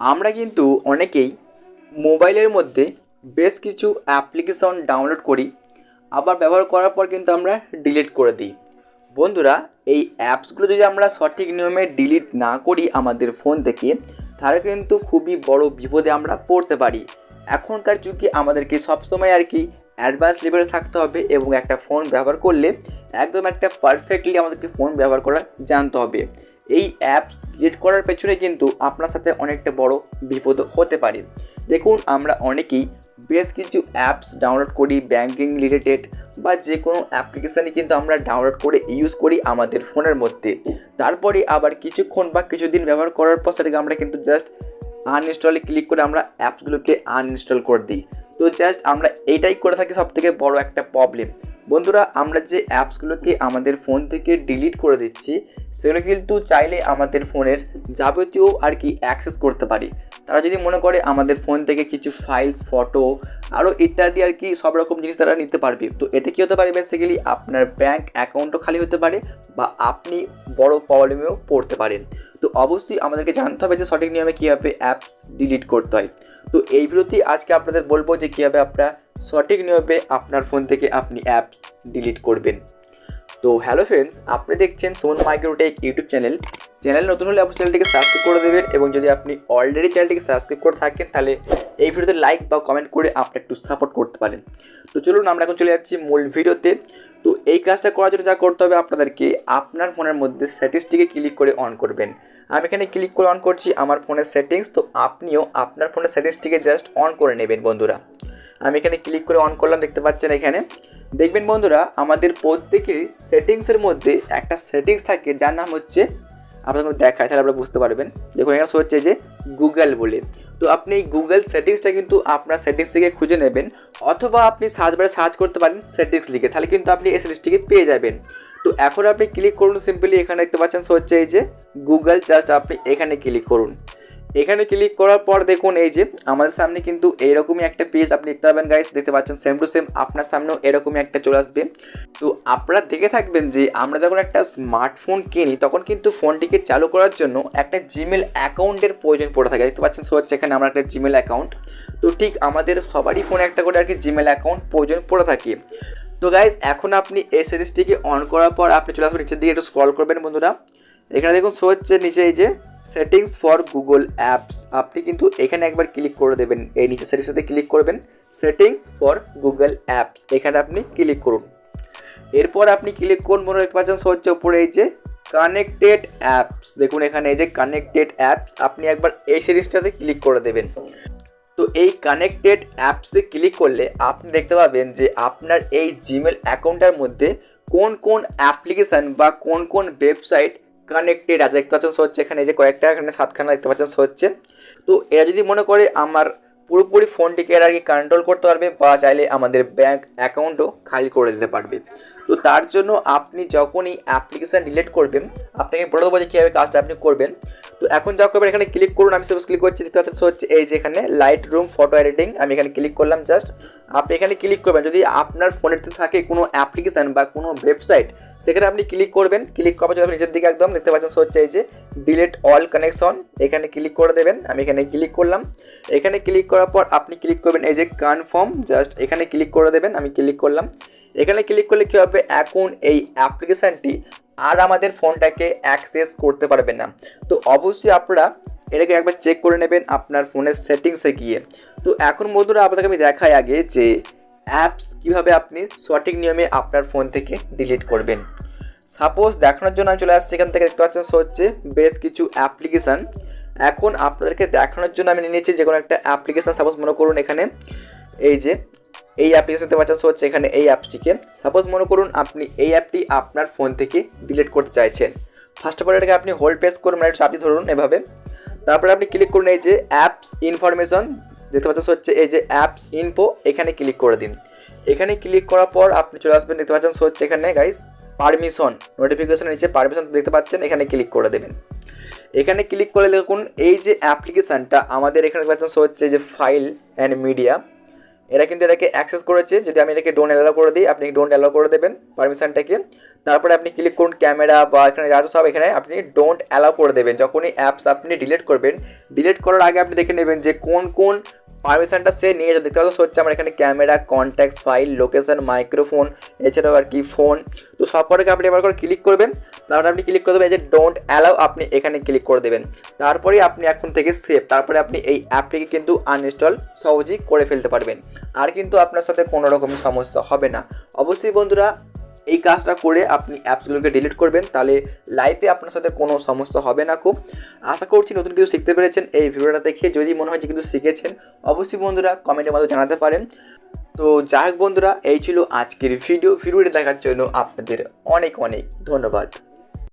আমরা কিন্তু অনেকেই মোবাইলের মধ্যে বেশ কিছু অ্যাপ্লিকেশন ডাউনলোড করি, আবার ব্যবহার করার পর কিন্তু আমরা ডিলিট করে দিই। বন্ধুরা, এই অ্যাপসগুলো যদি আমরা সঠিক নিয়মে ডিলিট না করি আমাদের ফোন থেকে, তাহলে কিন্তু খুবই বড় বিপদে আমরা পড়তে পারি। এখনকার যুগে আমাদেরকে সবসময় আর কি অ্যাডভান্স লেভেলে থাকতে হবে এবং একটা ফোন ব্যবহার করলে একদম একটা পারফেক্টলি আমাদেরকে ফোন ব্যবহার করা জানতে হবে। এই অ্যাপস ডিলিট করার পেছনে কিন্তু আপনার সাথে অনেকটা বড় বিপদ হতে পারে। দেখুন, আমরা অনেকেই বেশ কিছু অ্যাপস ডাউনলোড করি ব্যাঙ্কিং রিলেটেড বা যে কোনো অ্যাপ্লিকেশানই কিন্তু আমরা ডাউনলোড করে ইউজ করি আমাদের ফোনের মধ্যে। তারপরে আবার কিছুক্ষণ বা কিছুদিন ব্যবহার করার পর সেটাকে আমরা কিন্তু জাস্ট আনইনস্টলে ক্লিক করে আমরা অ্যাপসগুলোকে আনইনস্টল করে দিই। তো জাস্ট আমরা এটাই করে থাকি সব থেকে বড় একটা প্রবলেম বন্ধুরা, আমরা যে অ্যাপসগুলোকে আমাদের ফোন থেকে ডিলিট করে দিচ্ছি, সেগুলো কিন্তু চাইলে আমাদের ফোনের যাবতীয় আর কি অ্যাক্সেস করতে পারি। তারা যদি মনে করে আমাদের ফোন থেকে কিছু ফাইলস, ফটো আরও ইত্যাদি আর কি সব রকম জিনিস তারা নিতে পারবে, তো এতে কী হতে পারে বেসিক্যালি আপনার ব্যাঙ্ক অ্যাকাউন্টও খালি হতে পারে বা আপনি বড় প্রবলেমেও পড়তে পারেন। তো অবশ্যই আমাদেরকে জানতে হবে যে সঠিক নিয়মে কীভাবে অ্যাপস ডিলিট করতে হয়। তো এই বিরতি আজকে আপনাদের বলব যে কীভাবে আপনারা সঠিক নিয়মে আপনার ফোন থেকে আপনি অ্যাপ ডিলিট করবেন। তো হ্যালো ফ্রেন্ডস আপনি দেখছেন সোন মাইক্রোটেক ইউটিউব চ্যানেল চ্যানেল নতুন হলে অবশ্যই চ্যানেলটিকে সাবস্ক্রাইব করে দেবেন এবং যদি আপনি অলরেডি চ্যানেলটিকে সাবস্ক্রাইব করে থাকেন, তাহলে এই ভিডিওতে লাইক বা কমেন্ট করে আপনি একটু সাপোর্ট করতে পারেন। তো চলুন আমরা এখন চলে যাচ্ছি মূল ভিডিওতে। তো এই কাজটা করার জন্য যা করতে হবে আপনাদেরকে আপনার ফোনের মধ্যে সেটিংসটিকে ক্লিক করে অন করবেন। আমি এখানে ক্লিক করে অন করছি আমার ফোনের সেটিংস তো আপনিও আপনার ফোনের সেটিংসটিকে জাস্ট অন করে নেবেন বন্ধুরা। আমি এখানে ক্লিক করে অন করলাম, দেখতে পাচ্ছেন এখানে। দেখবেন বন্ধুরা, আমাদের প্রত্যেকেরই সেটিংসের মধ্যে একটা সেটিংস থাকে, যার নাম হচ্ছে, আপনাদের দেখায়, তাহলে আপনারা বুঝতে পারবেন। দেখুন, এখানে হচ্ছে যে গুগল বলে। তো আপনি এই গুগল সেটিংসটা কিন্তু আপনার সেটিংস থেকে খুঁজে নেবেন, অথবা আপনি সার্চ বারে সার্চ করতে পারেন সেটিংস লিখে, তাহলে কিন্তু আপনি এই সেটিংসটিকে পেয়ে যাবেন। তো এখন আপনি ক্লিক করুন সিম্পলি এখানে দেখতে পাচ্ছেন হচ্ছে এই যে গুগল জাস্ট আপনি এখানে ক্লিক করুন। এখানে ক্লিক করার পর দেখুন এই যে আমাদের সামনে কিন্তু এইরকমই একটা পেজ আপনি দেখতে পাবেন গাইস দেখতে পাচ্ছেন সেম টু সেম আপনার সামনেও এরকমই একটা চলে আসবে। তো আপনারা দেখে থাকবেন যে আমরা যখন একটা স্মার্টফোন কিনি, তখন কিন্তু ফোনটিকে চালু করার জন্য একটা জিমেল অ্যাকাউন্টের প্রয়োজন পড়ে থাকে। দেখতে পাচ্ছেন সো হচ্ছে এখানে আমরা একটা জিমেল অ্যাকাউন্ট। তো ঠিক আমাদের সবারই ফোনে একটা করে আর কি জিমেল অ্যাকাউন্ট প্রয়োজন পড়ে থাকে। তো গাইজ এখন আপনি এই সিরিজটিকে অন করার পর আপনি চলে আসবেন নিচের দিকে। একটু স্ক্রল করবেন বন্ধুরা। এখানে দেখুন শো হচ্ছে নিচে এই যে সেটিংস ফর গুগল অ্যাপস। আপনি কিন্তু এখানে একবার ক্লিক করে দেবেন, এই নিচে সেটিংসটাতে ক্লিক করবেন, সেটিংস ফর গুগল অ্যাপস। এখানে আপনি ক্লিক করুন। এরপর আপনি ক্লিক করুন, মনে দেখতে পাচ্ছেন শো হচ্ছে উপরে এই যে কানেক্টেড অ্যাপস দেখুন এখানে এই যে কানেক্টেড অ্যাপস আপনি একবার এই সিরিজটাতে ক্লিক করে দেবেন। তো এই কানেক্টেড অ্যাপসে ক্লিক করলে আপনি দেখতে পাবেন যে আপনার এই জিমেল অ্যাকাউন্টের মধ্যে কোন কোন অ্যাপ্লিকেশান বা কোন কোন ওয়েবসাইট কানেক্টেড আছে। দেখতে পাচ্ছেন হচ্ছে এখানে যে কয়েকটা, এখানে সাতখানা দেখতে পাচ্ছেন হচ্ছে। তো এরা যদি মনে করে আমার পুরোপুরি ফোনটিকে এরা আর কি কন্ট্রোল করতে পারবে বা চাইলে আমাদের ব্যাঙ্ক অ্যাকাউন্টও খালি করে দিতে পারবে। তো তার জন্য আপনি যখনই অ্যাপ্লিকেশান ডিলিট করবেন, আপনাকে বলে দেবো যে কীভাবে কাজটা আপনি করবেন। তো এখন যা করবেন এখানে ক্লিক করুন, আমি সাপোজ ক্লিক করছি, দেখতে হচ্ছে এই যে এখানে লাইট রুম ফটো এডিটিং আমি এখানে ক্লিক করলাম জাস্ট আপনি এখানে ক্লিক করবেন, যদি আপনার ফোনেতে থাকে কোনো অ্যাপ্লিকেশান বা কোনো ওয়েবসাইট সেখানে আপনি ক্লিক করবেন ক্লিক করার পর নিচের দিকে একদম দেখতে পাচ্ছেন হচ্ছে এই যে ডিলেট অল কানেকশন এখানে ক্লিক করে দেবেন, আমি এখানে ক্লিক করলাম, এখানে ক্লিক করার পর আপনি ক্লিক করবেন এই যে কনফার্ম জাস্ট এখানে ক্লিক করে দেবেন, আমি ক্লিক করলাম এখানে ক্লিক করলে কী হবে? এখন এই অ্যাপ্লিকেশানটি আর আমাদের ফোনটাকে অ্যাক্সেস করতে পারবে না। তো অবশ্যই আপনারা এটাকে একবার চেক করে নেবেন আপনার ফোনের সেটিংসে গিয়ে। তো এখন বন্ধুরা আপনাকে আমি দেখাই আগে যে অ্যাপস কীভাবে আপনি সঠিক নিয়মে আপনার ফোন থেকে ডিলিট করবেন। সাপোজ দেখানোর জন্য আমি চলে আসছি, এখান থেকে দেখতে পাচ্ছেন হচ্ছে বেশ কিছু অ্যাপ্লিকেশান এখন আপনাদেরকে দেখানোর জন্য আমি নিয়ে নিয়েছি যে কোনো একটা অ্যাপ্লিকেশান সাপোজ মনে করুন এখানে এই যে এই অ্যাপ্লিকেশনতে পাচ্ছেন হচ্ছে এখানে এই অ্যাপসটিকে সাপোজ মনে করুন আপনি এই অ্যাপটি আপনার ফোন থেকে ডিলিট করতে চাইছেন। ফার্স্ট অফ অল এটাকে আপনি হোল্ড প্রেস করুন মানে চাপি ধরুন এভাবে। তারপরে আপনি ক্লিক করুন এই যে অ্যাপস ইনফরমেশন দেখতে পাচ্ছেন হচ্ছে এই যে অ্যাপস ইনফো এখানে ক্লিক করে দিন। এখানে ক্লিক করার পর আপনি চলে আসবেন, দেখতে পাচ্ছেন হচ্ছে এখানে গাইস পারমিশন নোটিফিকেশনের নিচে পারমিশন দেখতে পাচ্ছেন, এখানে ক্লিক করে দেবেন। এখানে ক্লিক করলে দেখুন, এই যে অ্যাপ্লিকেশানটা আমাদের এখানে পাচ্ছেন হচ্ছে যে ফাইল অ্যান্ড মিডিয়া এরা কিন্তু এটাকে অ্যাক্সেস করেছে। যদি আমি এটাকে ডোন অ্যালাউ করে দিই, আপনি ডোন্ট অ্যালাউ করে দেবেন পারমিশনটাকে তারপরে আপনি ক্লিক করুন ক্যামেরা বা এখানে যা সব এখানে আপনি ডোন্ট অ্যালাউ করে দেবেন। যখনই অ্যাপস আপনি ডিলিট করবেন ডিলিট করার আগে আপনি দেখে নেবেন যে কোন কোন পারমিশনটা সে নিয়ে দেখতে পাচ্ছ হচ্ছে আমার এখানে camera contacts file location microphone এছাড়াও আর কি ফোন তো সব কটাকে আপনি এবার করে ক্লিক করবেন। তারপরে আপনি ক্লিক করে দেবেন এই যে ডোন্ট অ্যালাউ আপনি এখানে ক্লিক করে দেবেন। তারপরে আপনি এখন থেকে সেভ তারপরে আপনি এই অ্যাপটিকে কিন্তু আনইনস্টল সহজেই করে ফেলতে পারবেন। আর কিন্তু আপনার সাথে কোনো রকম সমস্যা হবে না। অবশ্যই বন্ধুরা এই কাজটা করে আপনি অ্যাপসগুলোকে ডিলিট করবেন, তাহলে লাইফে আপনার সাথে কোনো সমস্যা হবে না খুব। আশা করছি নতুন কিছু শিখতে পেরেছেন এই ভিডিওটা দেখে। যদি মনে হয় যে কিন্তু শিখেছেন, অবশ্যই বন্ধুরা কমেন্টের মাধ্যমে জানাতে পারেন। তো যাই হোক বন্ধুরা, এই ছিল আজকের ভিডিও। ভিডিওটি দেখার জন্য আপনাদের অনেক অনেক ধন্যবাদ।